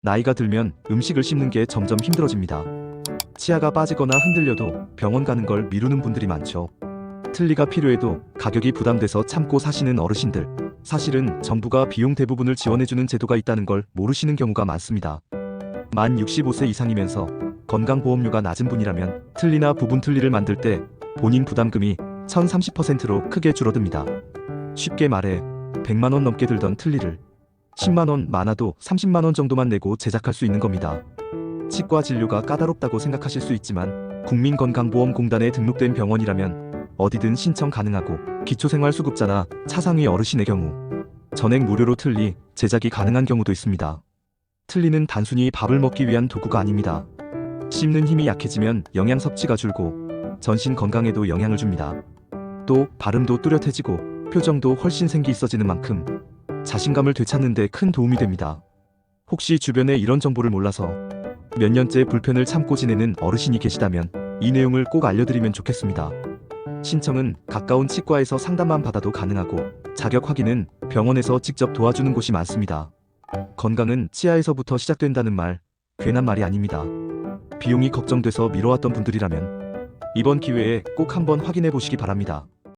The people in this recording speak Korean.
나이가 들면 음식을 씹는 게 점점 힘들어집니다. 치아가 빠지거나 흔들려도 병원 가는 걸 미루는 분들이 많죠. 틀니가 필요해도 가격이 부담돼서 참고 사시는 어르신들. 사실은 정부가 비용 대부분을 지원해주는 제도가 있다는 걸 모르시는 경우가 많습니다. 만 65세 이상이면서 건강보험료가 낮은 분이라면 틀니나 부분 틀니를 만들 때 본인 부담금이 1030%로 크게 줄어듭니다. 쉽게 말해 100만원 넘게 들던 틀니를 10만원 많아도 30만원 정도만 내고 제작할 수 있는 겁니다. 치과 진료가 까다롭다고 생각하실 수 있지만 국민건강보험공단에 등록된 병원이라면 어디든 신청 가능하고 기초생활수급자나 차상위 어르신의 경우 전액 무료로 틀니 제작이 가능한 경우도 있습니다. 틀니는 단순히 밥을 먹기 위한 도구가 아닙니다. 씹는 힘이 약해지면 영양 섭취가 줄고 전신 건강에도 영향을 줍니다. 또 발음도 뚜렷해지고 표정도 훨씬 생기 있어지는 만큼 자신감을 되찾는 데 큰 도움이 됩니다. 혹시 주변에 이런 정보를 몰라서 몇 년째 불편을 참고 지내는 어르신이 계시다면 이 내용을 꼭 알려드리면 좋겠습니다. 신청은 가까운 치과에서 상담만 받아도 가능하고 자격 확인은 병원에서 직접 도와주는 곳이 많습니다. 건강은 치아에서부터 시작된다는 말 괜한 말이 아닙니다. 비용이 걱정돼서 미뤄왔던 분들이라면 이번 기회에 꼭 한번 확인해 보시기 바랍니다.